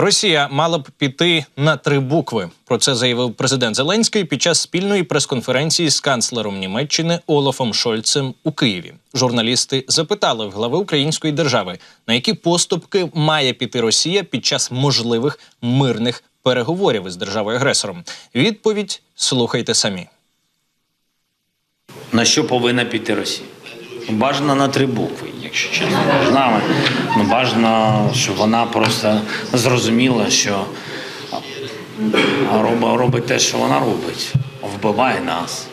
Росія мала б піти на три букви. Про це заявив президент Зеленський під час спільної прес-конференції з канцлером Німеччини Олафом Шольцем у Києві. Журналісти запитали в глави української держави, на які поступки має піти Росія під час можливих мирних переговорів із державою агресором. Відповідь слухайте самі. На що повинна піти Росія? Бажано на три букви, якщо чесно. Бажано, ну, бажано, щоб вона просто зрозуміла, що робить те, що вона робить, вбиває нас.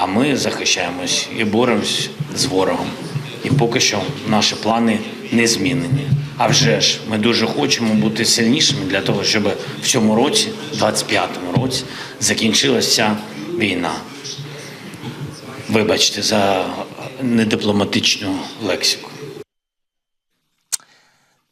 А ми захищаємось і боремось з ворогом. І поки що наші плани не змінені. А вже ж ми дуже хочемо бути сильнішими для того, щоб в цьому році, 25-му році, закінчилася війна. Вибачте за недипломатичну лексику.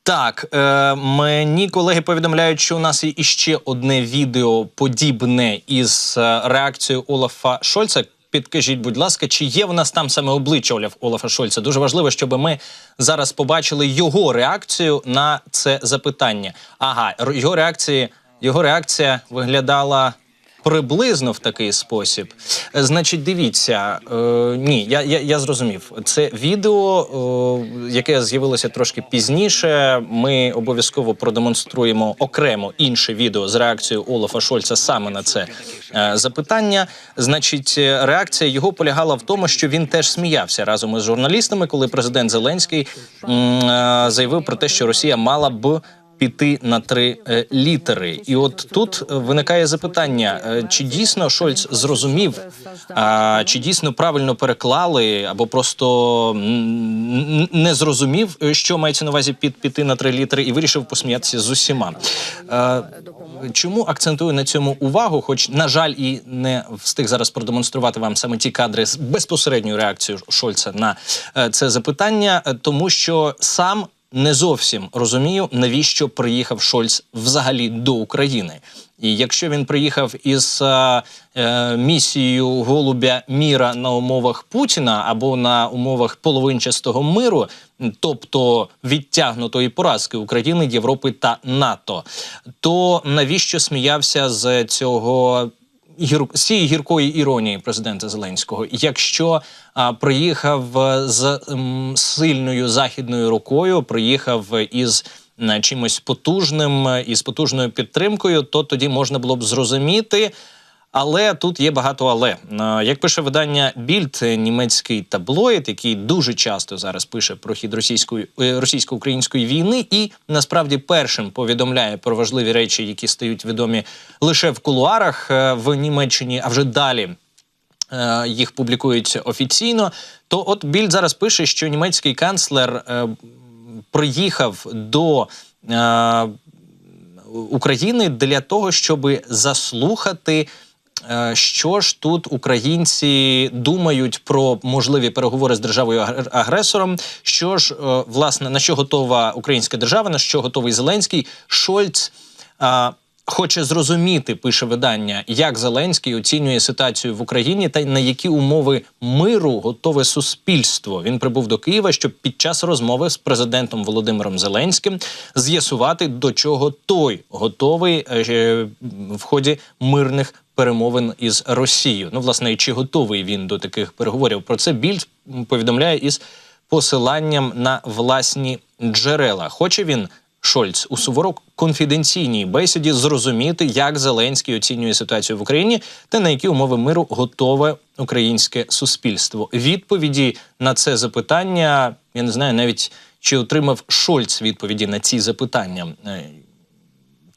Так, е, мені колеги повідомляють, що у нас є іще одне відео подібне із е, реакцією Олафа Шольца. Підкажіть, будь ласка, чи є в нас там саме обличчя Олафа Шольца? Дуже важливо, щоб ми зараз побачили його реакцію на це запитання. Ага, його реакції, його реакція виглядала приблизно в такий спосіб. Е, Значить, дивіться, е, ні, я, я, я зрозумів. Це відео, е, яке з'явилося трошки пізніше. Ми обов'язково продемонструємо окремо інше відео з реакцією Олафа Шольца саме на це е, запитання. Значить, е, реакція його полягала в тому, що він теж сміявся разом із журналістами, коли президент Зеленський е, заявив про те, що Росія мала б піти на три е, літери. І от тут е, виникає запитання: е, чи дійсно Шольц зрозумів, чи дійсно правильно переклали, або просто не зрозумів, що мається на увазі під піти на три літери, і вирішив посміятися з усіма. Чому акцентую на цьому увагу? Хоч, на жаль, і не встиг зараз продемонструвати вам саме ті кадри з безпосередньою реакцією Шольца на це запитання, тому що сам не зовсім розумію, навіщо приїхав Шольц взагалі до України. І якщо він приїхав із е, е, місією голубя міра на умовах Путіна або на умовах половинчастого миру, тобто відтягнутої поразки України, Європи та НАТО, то навіщо сміявся з цього гір... з цієї гіркої іронії президента Зеленського, якщо а, приїхав е, з м, сильною західною рукою, приїхав із чимось потужним із потужною підтримкою, то тоді можна було б зрозуміти. Але тут є багато але. Е, Як пише видання Більд, німецький таблоїд, який дуже часто зараз пише про хід російської е, російсько-української війни, і насправді першим повідомляє про важливі речі, які стають відомі лише в кулуарах е, в Німеччині, а вже далі їх публікують офіційно. То от Більд зараз пише, що німецький канцлер приїхав до. України для того, щоб заслухати. Е, Що ж тут українці думають про можливі переговори з державою агресором? Що ж е, власне на що готова українська держава, на що готовий Зеленський? Шольц е, хоче зрозуміти, пише видання, як Зеленський оцінює ситуацію в Україні та на які умови миру готове суспільство. Він прибув до Києва, щоб під час розмови з президентом Володимиром Зеленським з'ясувати, до чого той готовий е, в ході мирних перемовин із Росією. Ну, власне, чи готовий він до таких переговорів? Про це більш повідомляє із посиланням на власні джерела. Хоче він Шольц у суворо конфіденційній бесіді зрозуміти, як Зеленський оцінює ситуацію в Україні та на які умови миру готове українське суспільство. Відповіді на це запитання я не знаю навіть чи отримав Шольц відповіді на ці запитання.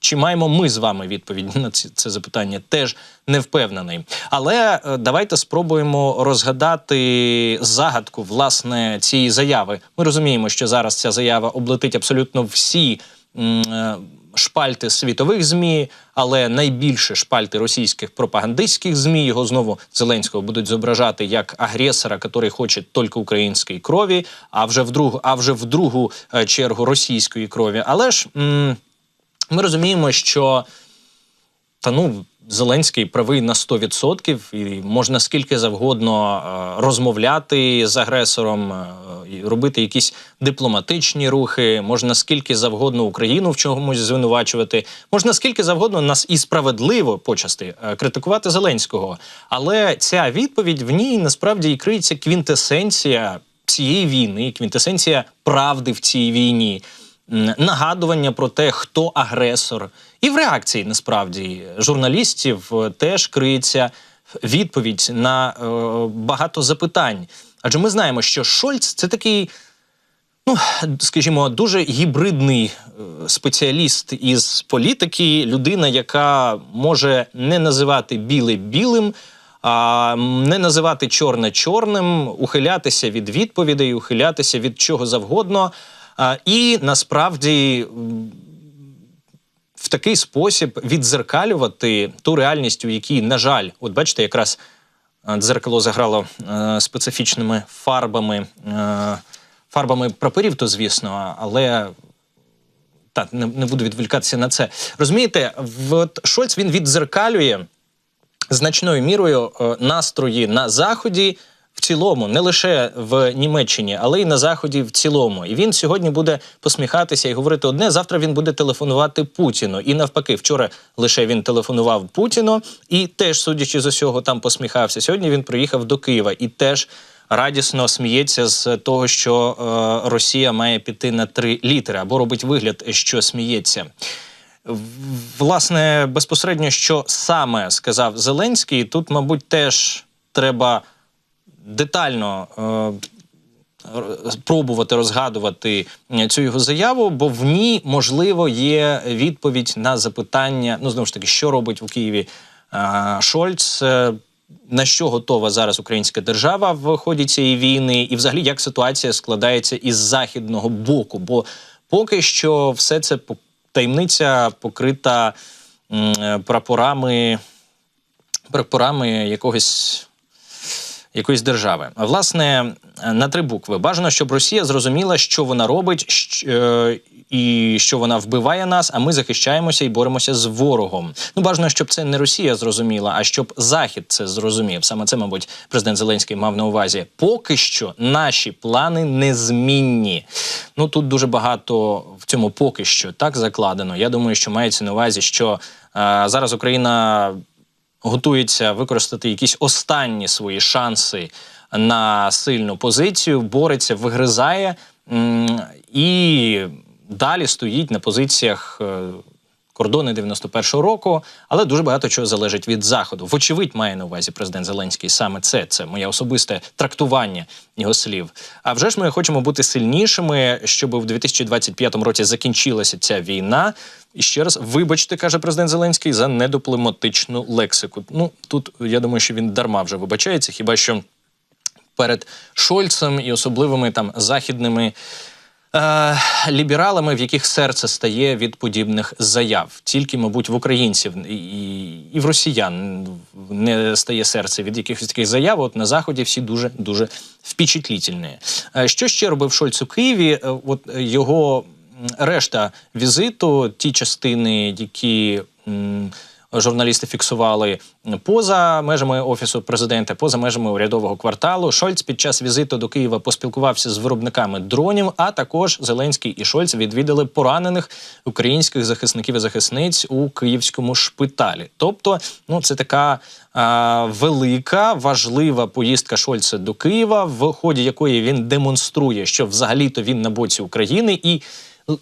Чи маємо ми з вами відповідь на ці, це запитання? Теж не впевнений. Але е, давайте спробуємо розгадати загадку власне цієї заяви. Ми розуміємо, що зараз ця заява облетить абсолютно всі е, шпальти світових змі, але найбільше шпальти російських пропагандистських змі. Його знову Зеленського будуть зображати як агресора, який хоче тільки української крові, а вже в другу, а вже в другу е, чергу російської крові. Але ж. М, ми розуміємо, що та ну Зеленський правий на 100%, і можна скільки завгодно е, розмовляти з агресором, е, робити якісь дипломатичні рухи, можна скільки завгодно Україну в чомусь звинувачувати, можна скільки завгодно нас і справедливо почасти е, критикувати Зеленського. Але ця відповідь в ній насправді і криється квінтесенція цієї війни, квінтесенція правди в цій війні. Нагадування про те, хто агресор, і в реакції насправді журналістів е, теж криється відповідь на е, багато запитань. Адже ми знаємо, що Шольц це такий, ну скажімо, дуже гібридний е, спеціаліст із політики, людина, яка може не називати біле білим. А не називати чорне чорним, ухилятися від відповідей, ухилятися від чого завгодно. І насправді в такий спосіб віддзеркалювати ту реальність, у якій, на жаль, от бачите, якраз дзеркало заграло е, специфічними фарбами, е, фарбами прапорів, то звісно, але так, не, не буду відволікатися на це. Розумієте, от Шольц він віддзеркалює значною мірою е, настрої на заході. Цілому, не лише в Німеччині, але й на заході в цілому. І він сьогодні буде посміхатися і говорити одне. Завтра він буде телефонувати Путіну. І навпаки, вчора лише він телефонував Путіну і теж, судячи з усього, там посміхався. Сьогодні він приїхав до Києва і теж радісно сміється з того, що е, Росія має піти на три літери або робить вигляд, що сміється. Власне, безпосередньо, що саме сказав Зеленський, тут, мабуть, теж треба детально е, р- пробувати розгадувати е, цю його заяву, бо в ній, можливо, є відповідь на запитання: ну, знову ж таки, що робить у Києві е, Шольц. е, На що готова зараз українська держава в ході цієї війни, і взагалі як ситуація складається із західного боку? Бо поки що все це таємниця покрита е, прапорами, прапорами якогось якоїсь держави. Власне, на три букви. Бажано, щоб Росія зрозуміла, що вона робить, е, і що вона вбиває нас, а ми захищаємося і боремося з ворогом. Ну, бажано, щоб це не Росія зрозуміла, а щоб Захід це зрозумів. Саме це, мабуть, президент Зеленський мав на увазі. Поки що наші плани незмінні. Ну тут дуже багато в цьому поки що так закладено. Я думаю, що мається на увазі, що е, зараз Україна готується використати якісь останні свої шанси на сильну позицію, бореться, вигризає і далі стоїть на позиціях. Кордони 91-го року, але дуже багато чого залежить від заходу. Вочевидь, має на увазі президент Зеленський саме це. Це моє особисте трактування його слів. А вже ж ми хочемо бути сильнішими, щоб в 2025 році закінчилася ця війна. І ще раз, вибачте, каже президент Зеленський, за недипломатичну лексику. Ну тут я думаю, що він дарма вже вибачається, хіба що перед Шольцем і особливими там західними. Е, лібералами, в яких серце стає від подібних заяв, тільки, мабуть, в українців і, і, в росіян не стає серце від якихось таких заяв. От на заході всі дуже дуже впечатлітельні. Е, що ще робив Шольц у Києві? Е, От його решта візиту, ті частини, які. м, журналісти фіксували поза межами офісу президента, поза межами урядового кварталу. Шольц під час візиту до Києва поспілкувався з виробниками дронів. А також Зеленський і Шольц відвідали поранених українських захисників і захисниць у київському шпиталі. Тобто, ну це така велика важлива поїздка Шольца до Києва, в ході якої він демонструє, що взагалі-то він на боці України і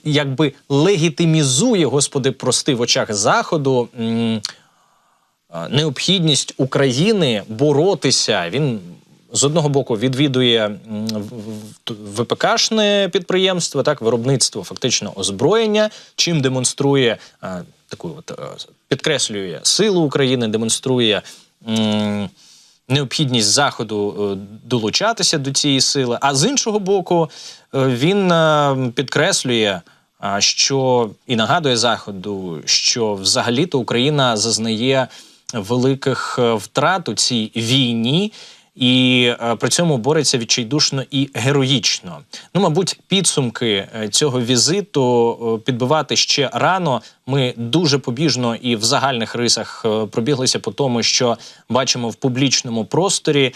якби легітимізує, господи, прости в очах заходу. Необхідність України боротися. Він з одного боку відвідує ВПКшне підприємство, так виробництво фактично озброєння, чим демонструє таку, от е, підкреслює силу України, демонструє. м, необхідність заходу е, долучатися до цієї сили. А з іншого боку, е, він е, підкреслює, що і нагадує заходу, що взагалі-то Україна зазнає великих втрат у цій війні. І е, при цьому бореться відчайдушно і героїчно. Ну, мабуть, підсумки е, цього візиту е, підбивати ще рано. Ми дуже побіжно і в загальних рисах пробіглися по тому, що бачимо в публічному просторі.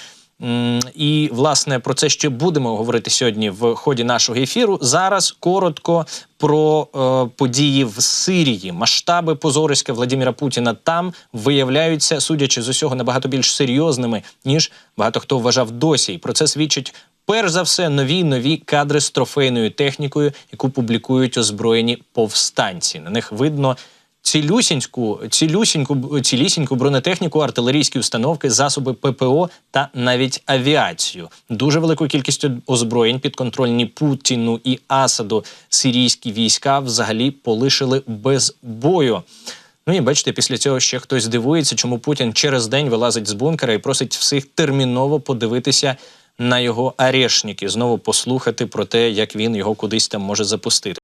І власне про це ще будемо говорити сьогодні в ході нашого ефіру. Зараз коротко про е, події в Сирії. Масштаби позориська Владимира Путіна там виявляються, судячи з усього, набагато більш серйозними ніж багато хто вважав досі. І про це свідчить. Перш за все, нові нові кадри з трофейною технікою, яку публікують озброєні повстанці. На них видно цілюсіньку, цілюсіньку, цілісіньку бронетехніку, артилерійські установки, засоби ППО та навіть авіацію. Дуже велику кількість озброєнь підконтрольні Путіну і Асаду сирійські війська взагалі полишили без бою. Ну і бачите, після цього ще хтось дивується, чому Путін через день вилазить з бункера і просить всіх терміново подивитися на його арешники, знову послухати про те, як він його кудись там може запустити.